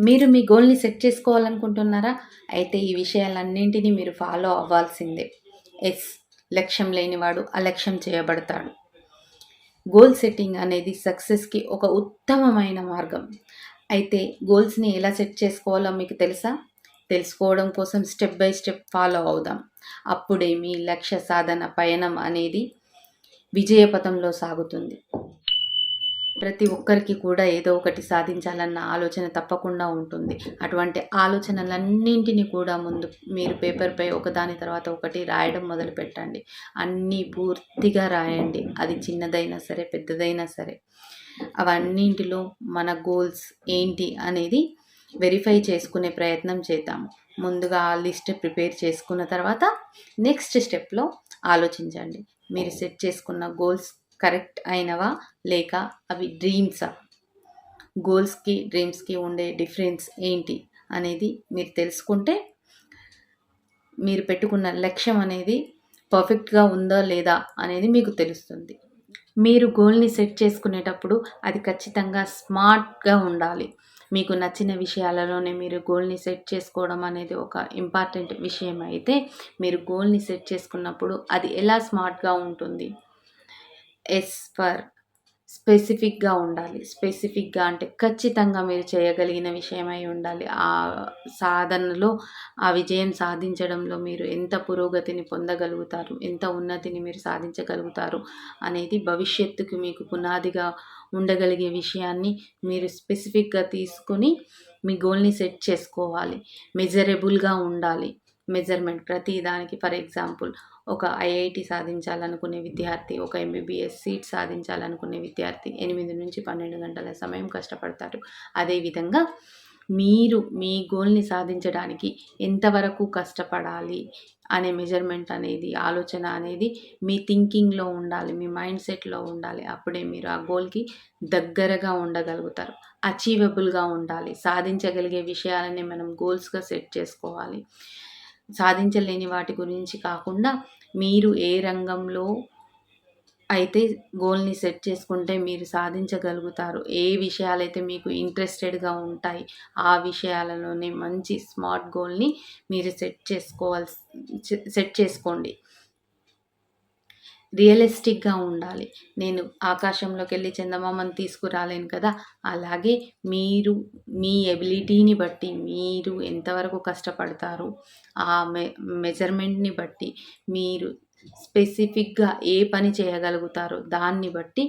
మీరు మీ గోల్ని సెట్ చేసుకోవాలనుకుంటున్నారా? అయితే ఈ విషయాలన్నింటినీ మీరు ఫాలో అవ్వాల్సిందే. ఎస్ లక్ష్యం లేనివాడు అలక్ష్యం చేయబడతాడు. గోల్ సెట్టింగ్ అనేది సక్సెస్కి ఒక ఉత్తమమైన మార్గం. అయితే గోల్స్ని ఎలా సెట్ చేసుకోవాలో మీకు తెలుసా? తెలుసుకోవడం కోసం స్టెప్ బై స్టెప్ ఫాలో అవుదాం. అప్పుడే మీ లక్ష్య సాధన పయనం అనేది విజయపథంలో సాగుతుంది. ప్రతి ఒక్కరికి కూడా ఏదో ఒకటి సాధించాలన్న ఆలోచన తప్పకుండా ఉంటుంది. అటువంటి ఆలోచనలన్నింటినీ కూడా ముందు మీరు పేపర్పై ఒకదాని తర్వాత ఒకటి రాయడం మొదలు పెట్టండి. అన్నీ పూర్తిగా రాయండి. అది చిన్నదైనా సరే పెద్దదైనా సరే. అవన్నింటిలో మన గోల్స్ ఏంటి అనేది వెరిఫై చేసుకునే ప్రయత్నం చేద్దాము. ముందుగా ఆ లిస్ట్ ప్రిపేర్ చేసుకున్న తర్వాత నెక్స్ట్ స్టెప్లో ఆలోచించండి. మీరు సెట్ చేసుకున్న గోల్స్ కరెక్ట్ అయినవా? లేక అవి డ్రీమ్సా? గోల్స్కి డ్రీమ్స్కి ఉండే డిఫరెన్స్ ఏంటి అనేది మీరు తెలుసుకుంటే మీరు పెట్టుకున్న లక్ష్యం అనేది పర్ఫెక్ట్గా ఉందా లేదా అనేది మీకు తెలుస్తుంది. మీరు గోల్ని సెట్ చేసుకునేటప్పుడు అది ఖచ్చితంగా స్మార్ట్గా ఉండాలి. మీకు నచ్చిన విషయాలలోనే మీరు గోల్ని సెట్ చేసుకోవడం అనేది ఒక ఇంపార్టెంట్ విషయం అయితే మీరు గోల్ని సెట్ చేసుకున్నప్పుడు అది ఎలా స్మార్ట్గా ఉంటుంది? ఎస్ ఫర్ స్పెసిఫిక్గా ఉండాలి. స్పెసిఫిక్గా అంటే ఖచ్చితంగా మీరు చేయగలిగిన విషయమై ఉండాలి. ఆ సాధనలో ఆ విజయం సాధించడంలో మీరు ఎంత పురోగతిని పొందగలుగుతారు ఎంత ఉన్నతిని మీరు సాధించగలుగుతారు అనేది భవిష్యత్తుకు మీకు పునాదిగా ఉండగలిగే విషయాన్ని మీరు స్పెసిఫిక్గా తీసుకుని మీ గోల్ని సెట్ చేసుకోవాలి. మెజరబుల్గా ఉండాలి. మెజర్మెంట్ ప్రతి దానికి ఫర్ ఎగ్జాంపుల్ ఒక ఐఐటి సాధించాలనుకునే విద్యార్థి ఒక ఎంబీబీఎస్ సీట్ సాధించాలనుకునే విద్యార్థి ఎనిమిది నుంచి పన్నెండు గంటల సమయం కష్టపడతారు. అదేవిధంగా మీరు మీ గోల్ని సాధించడానికి ఎంతవరకు కష్టపడాలి అనే మెజర్మెంట్ అనేది ఆలోచన అనేది మీ థింకింగ్లో ఉండాలి మీ మైండ్ సెట్లో ఉండాలి. అప్పుడే మీరు ఆ గోల్కి దగ్గరగా ఉండగలుగుతారు. అచీవబుల్గా ఉండాలి. సాధించగలిగే విషయాలని మనం గోల్స్గా సెట్ చేసుకోవాలి. సాధించలేని వాటి గురించి కాకుండా మీరు ఏ రంగంలో అయితే గోల్ని సెట్ చేసుకుంటే మీరు సాధించగలుగుతారు ఏ విషయాలైతే మీకు ఇంట్రెస్టెడ్గా ఉంటాయి ఆ విషయాలలోనే మంచి స్మార్ట్ గోల్ని మీరు సెట్ చేసుకోవాల్సి సెట్ చేసుకోండి. రియలిస్టిక్గా ఉండాలి. నేను ఆకాశంలోకి వెళ్ళి చందమామని తీసుకురాలేను కదా! అలాగే మీరు మీ ఎబిలిటీని బట్టి మీరు ఎంతవరకు కష్టపడతారు? ఆ మె మెజర్మెంట్ని బట్టి మీరు స్పెసిఫిక్గా ఏ పని చేయగలుగుతారో దాన్ని బట్టి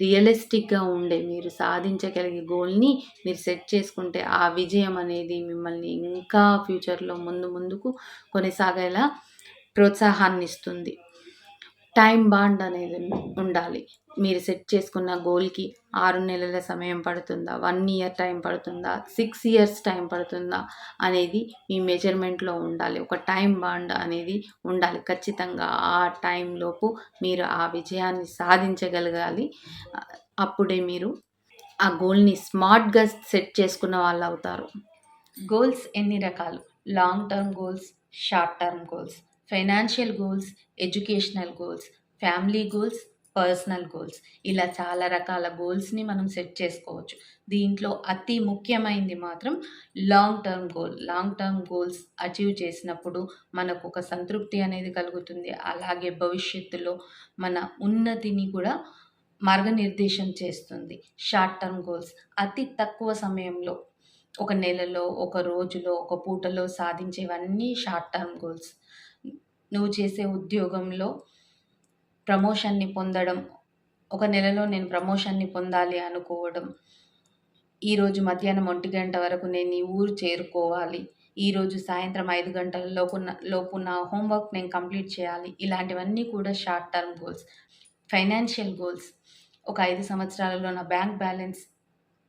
రియలిస్టిక్గా ఉండే మీరు సాధించగలిగే గోల్ని మీరు సెట్ చేసుకుంటే ఆ విజయం అనేది మిమ్మల్ని ఇంకా ఫ్యూచర్లో ముందు ముందుకు కొనసాగేలా ప్రోత్సాహాన్ని ఇస్తుంది టైం బాండ్ అనేది ఉండాలి. మీరు సెట్ చేసుకున్న గోల్కి ఆరు నెలల సమయం పడుతుందా? వన్ ఇయర్ టైం పడుతుందా? సిక్స్ ఇయర్స్ టైం పడుతుందా? అనేది మీ మెజర్మెంట్లో ఉండాలి. ఒక టైం బాండ్ అనేది ఉండాలి. ఖచ్చితంగా ఆ టైంలోపు మీరు ఆ విజయాన్ని సాధించగలగాలి. అప్పుడే మీరు ఆ గోల్ని స్మార్ట్గా సెట్ చేసుకున్న వాళ్ళు అవుతారు గోల్స్ ఎన్ని రకాలు? Long term goals short term goals? Financial goals educational goals family goals personal goals. ఇలా చాలా రకాల గోల్స్ని మనం సెట్ చేసుకోవచ్చు. దీంట్లో అతి ముఖ్యమైనది మాత్రం long term goal. Long term goals achieve చేసినప్పుడు మనకు ఒక సంతృప్తి అనేది కలుగుతుంది. అలాగే భవిష్యత్తులో మన ఉన్నతిని కూడా మార్గనిర్దేశం చేస్తుంది. Short term goals. అతి తక్కువ సమయంలో ఒక నెలలో ఒక రోజులో ఒక పూటలో సాధించేవన్నీ షార్ట్ టర్మ్ గోల్స్. నువ్వు చేసే ఉద్యోగంలో ప్రమోషన్ని పొందడం ఒక నెలలో నేను ప్రమోషన్ని పొందాలి అనుకోవడం ఈరోజు మధ్యాహ్నం ఒంటి గంట వరకు నేను ఈ ఊరు చేరుకోవాలి ఈరోజు సాయంత్రం ఐదు గంటల లోపు లోపు నా హోంవర్క్ నేను కంప్లీట్ చేయాలి ఇలాంటివన్నీ కూడా short term goals. Financial goals. ఒక ఐదు సంవత్సరాలలో నా బ్యాంక్ బ్యాలెన్స్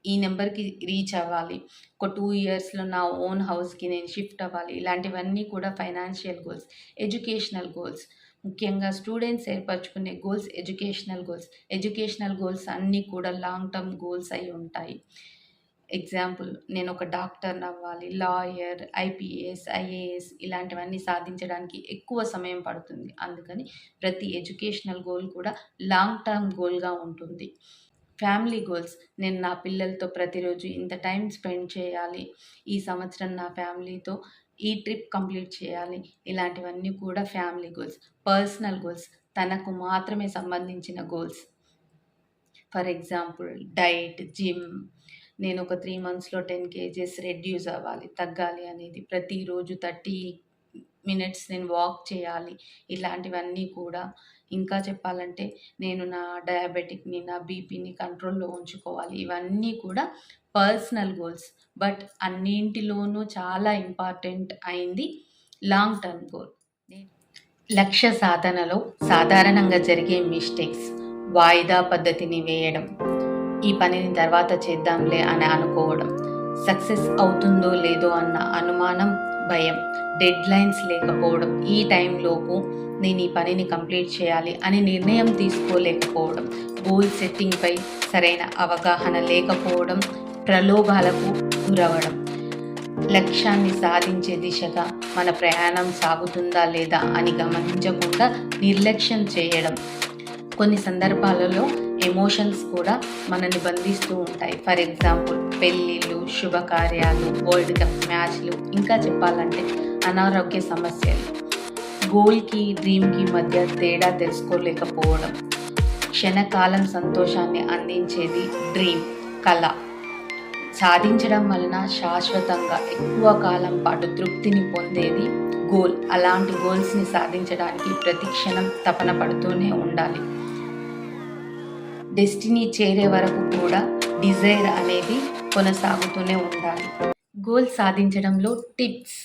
ఈ నెంబర్కి రీచ్ అవ్వాలి. ఒక టూ ఇయర్స్లో నా ఓన్ హౌస్కి నేను షిఫ్ట్ అవ్వాలి. ఇలాంటివన్నీ కూడా ఫైనాన్షియల్ గోల్స్ ఎడ్యుకేషనల్ గోల్స్. ముఖ్యంగా students ఏర్పరచుకునే goals educational goals. Educational goals అన్నీ కూడా లాంగ్ టర్మ్ గోల్స్ అయి ఉంటాయి. ఎగ్జాంపుల్ నేను ఒక డాక్టర్ని అవ్వాలి లాయర్ ఐపీఎస్ ఐఏఎస్ ఇలాంటివన్నీ సాధించడానికి ఎక్కువ సమయం పడుతుంది. అందుకని ప్రతి ఎడ్యుకేషనల్ గోల్ కూడా లాంగ్ టర్మ్ గోల్గా ఉంటుంది. ఫ్యామిలీ గోల్స్ నేను నా పిల్లలతో ప్రతిరోజు ఇంత టైం స్పెండ్ చేయాలి. ఈ సంవత్సరం నా ఫ్యామిలీతో ఈ ట్రిప్ కంప్లీట్ చేయాలి. ఇలాంటివన్నీ కూడా ఫ్యామిలీ గోల్స్ పర్సనల్ గోల్స్ తనకు మాత్రమే సంబంధించిన goals. For example diet gym. నేను ఒక త్రీ మంత్స్లో టెన్ కేజెస్ రెడ్యూస్ అవ్వాలి తగ్గాలి అనేది ప్రతిరోజు థర్టీ మినిట్స్ నేను వాక్ చేయాలి. ఇలాంటివన్నీ కూడా. ఇంకా చెప్పాలంటే నేను నా డయాబెటిక్ని నా బీపీని కంట్రోల్లో ఉంచుకోవాలి. ఇవన్నీ కూడా పర్సనల్ గోల్స్. బట్ అన్నింటిలోనూ చాలా ఇంపార్టెంట్ అయింది లాంగ్ టర్మ్ గోల్. లక్ష్య సాధనలో సాధారణంగా జరిగే మిస్టేక్స్. వాయిదా పద్ధతిని వేయడం. ఈ పనిని తర్వాత చేద్దాంలే అని అనుకోవడం. సక్సెస్ అవుతుందో లేదో అన్న అనుమానం భయం. డెడ్ లైన్స్ లేకపోవడం. ఈ టైంలోపు నేను ఈ పనిని కంప్లీట్ చేయాలి అని నిర్ణయం తీసుకోలేకపోవడం. గోల్ సెట్టింగ్పై సరైన అవగాహన లేకపోవడం ప్రలోభాలకు గురవడం. లక్ష్యాన్ని సాధించే దిశగా మన ప్రయాణం సాగుతుందా లేదా అని గమనించకుండా నిర్లక్ష్యం చేయడం. కొన్ని సందర్భాలలో ఎమోషన్స్ కూడా మనల్ని బంధిస్తూ ఉంటాయి. ఫర్ ఎగ్జాంపుల్ పెళ్ళిళ్ళు శుభకార్యాలు వరల్డ్ కప్ మ్యాచ్లు ఇంకా చెప్పాలంటే అనారోగ్య సమస్యలు. గోల్కి డ్రీమ్కి మధ్య తేడా తెలుసుకోలేకపోవడం. క్షణకాలం సంతోషాన్ని అందించేది డ్రీమ్ కళ. సాధించడం వలన శాశ్వతంగా ఎక్కువ కాలం పాటు తృప్తిని పొందేది గోల్. అలాంటి గోల్స్ని సాధించడానికి ప్రతి క్షణం తపన పడుతూనే ఉండాలి. డెస్టినీ చేరే వరకు కూడా డిజైర్ అనేది కొనసాగుతూనే ఉండాలి. గోల్ సాధించడంలో టిప్స్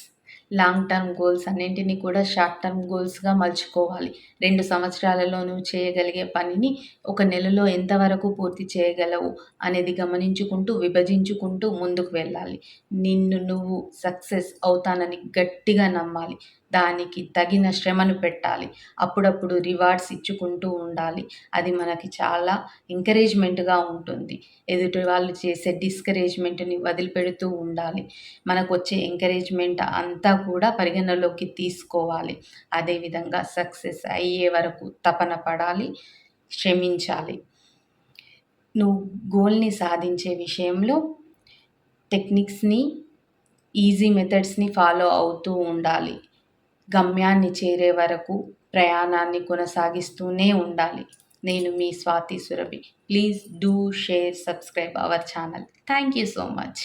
లాంగ్ టర్మ్ గోల్స్ అన్నింటినీ కూడా షార్ట్ టర్మ్ గోల్స్గా మలుచుకోవాలి. రెండు సంవత్సరాలలో నువ్వు చేయగలిగే పనిని ఒక నెలలో ఎంతవరకు పూర్తి చేయగలవు అనేది గమనించుకుంటూ విభజించుకుంటూ ముందుకు వెళ్ళాలి. నిన్ను నువ్వు సక్సెస్ అవుతానని గట్టిగా నమ్మాలి. దానికి తగిన శ్రమను పెట్టాలి. అప్పుడప్పుడు రివార్డ్స్ ఇచ్చుకుంటూ ఉండాలి. అది మనకి చాలా ఎంకరేజ్మెంట్గా ఉంటుంది. ఎదుటి వాళ్ళు చేసే డిస్కరేజ్మెంట్ని వదిలిపెడుతూ ఉండాలి. మనకు వచ్చే ఎంకరేజ్మెంట్ అంతా కూడా పరిగణలోకి తీసుకోవాలి. అదేవిధంగా సక్సెస్ అయ్యే వరకు తపన పడాలి శ్రమించాలి నువ్వు గోల్ని సాధించే విషయంలో టెక్నిక్స్ని ఈజీ మెథడ్స్ని ఫాలో అవుతూ ఉండాలి. గమ్యాన్ని చేరే వరకు ప్రయాణాన్ని కొనసాగిస్తూనే ఉండాలి. నేను మీ Swathi Surabhi. Please do share subscribe our channel. Thank you so much.